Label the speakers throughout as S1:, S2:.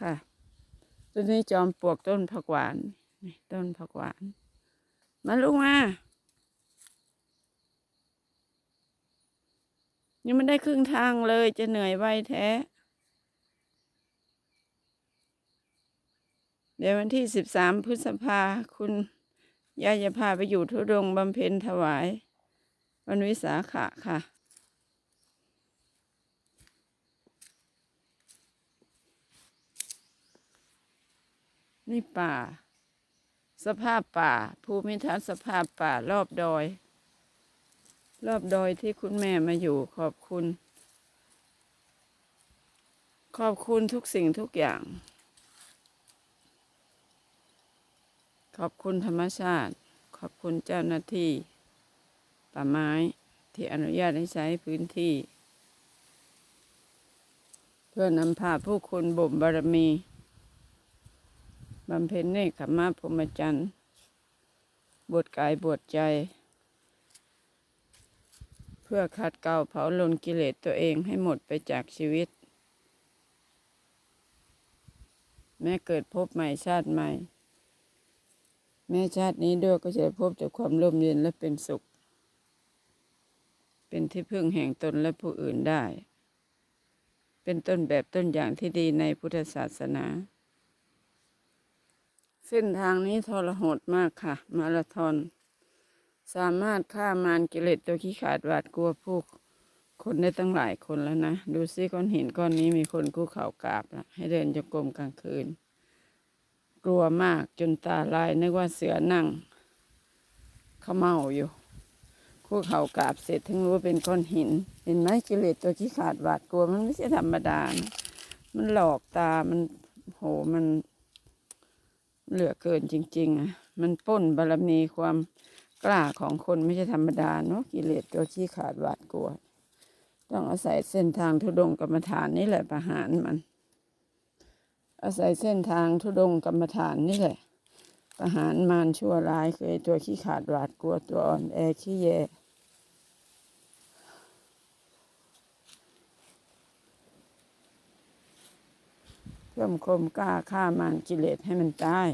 S1: ค่ะต้นนี้จอมปลวกต้นผักหวานนี่ต้นผักหวาน มาลูกมายังไม่ได้ครึ่งทางเลยจะเหนื่อยไวแท้ เดี๋ยววันที่สิบสามพฤษภาคุณยายจะพาไปอยู่ทุดงบำเพ็ญถวาย วันวิสาขะค่ะ นี่ป่า สภาพป่า ภูมิทัศน์สภาพป่ารอบดอย รอบดอยที่คุณแม่มาอยู่ขอบคุณ ขอบคุณทุกสิ่งทุกอย่าง ขอบคุณธรรมชาติ ขอบคุณเจ้าหน้าที่ ป่าไม้ที่อนุญาตให้ใช้พื้นที่ เพื่อนำพาผู้คนบ่มบารมี บำเพ็ญเนคขมาพรหมจรรย์บวชกายบวชใจ เพื่อขัดเกลาเผาลนกิเลสตัวเองให้หมดไปจากชีวิต แม้เกิดพบใหม่ชาติใหม่ แม้ชาตินี้ด้วยก็จะพบแต่ความร่มเย็นและเป็นสุข เป็นที่พึ่งแห่งตนและผู้อื่นได้ เป็นต้นแบบต้นอย่างที่ดีในพุทธศาสนา เส้นทางนี้ทรหดมากค่ะ มาราธอน สามารถฆ่ามารกิเลสตัวขี้ขาดหวาดกลัวผู้คนได้ตั้งหลายคนแล้วนะ ดูซิก้อนหินก้อนนี้มีคนกู้เข่ากราบละให้เดินจงกรมกลางคืน กลัวมากจนตาลายนึกว่าเสือนั่งเขาเมาอยู่คู่เข่ากราบเสร็จถึงรู้ว่าเป็นก้อนหิน เห็นไหมกิเลสตัวขี้ขาดหวาดกลัวมันไม่ใช่ธรรมดานะมันหลอกตามันโหมัน เหลือเกินจริง ๆ อะ มันป้นบารมีความกล้าของคนไม่ใช่ธรรมดาเนาะกิเลสตัวขี้ขาดหวาดกลัว ต้องอาศัยเส้นทางทุดงกรรมฐานนี่แหละประหารมัน อาศัยเส้นทางทุดงกรรมฐานนี่แหละประหารมารชั่วร้ายเคยตัวขี้ขาดหวาดกลัวตัวอ่อนแอขี้แย เพิ่มความกล้าฆ่ามารกิเลสให้มันตาย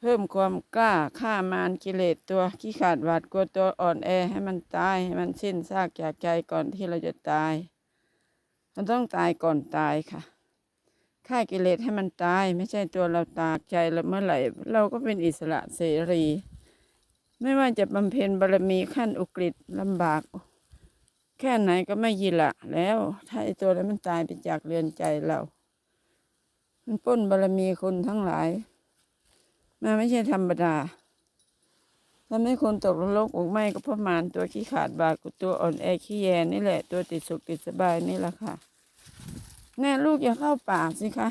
S1: เพิ่มความกล้าฆ่ามารกิเลสตัวขี้ขาดหวาดกลัวตัวอ่อนแอให้มันตายให้มันสิ้นซากจากใจก่อนที่เราจะตาย มันต้องตายก่อนตายค่ะฆ่ากิเลสให้มันตาย ไม่ใช่ตัวเราตากใจเราเมื่อไหร่ เราก็เป็นอิสระเสรี ไม่ว่าจะบำเพ็ญบารมีขั้นอุกฤษลำบาก แค่ไหนก็ไม่ยิละแล้ว ถ้าไอตัวนั้นมันตายไปจากเรือนใจเรา มันป้นบารมีคนทั้งหลายมันไม่ใช่ธรรมดาทำให้คนตกนรกอกไหมก็เพราะมารตัวขี้ขาดบาดกับตัวอ่อนแอขี้แยนี่แหละ ตัวติดสุขติดสบายนี่แหละค่ะ แน่ลูกอย่าเข้าป่าสิคะ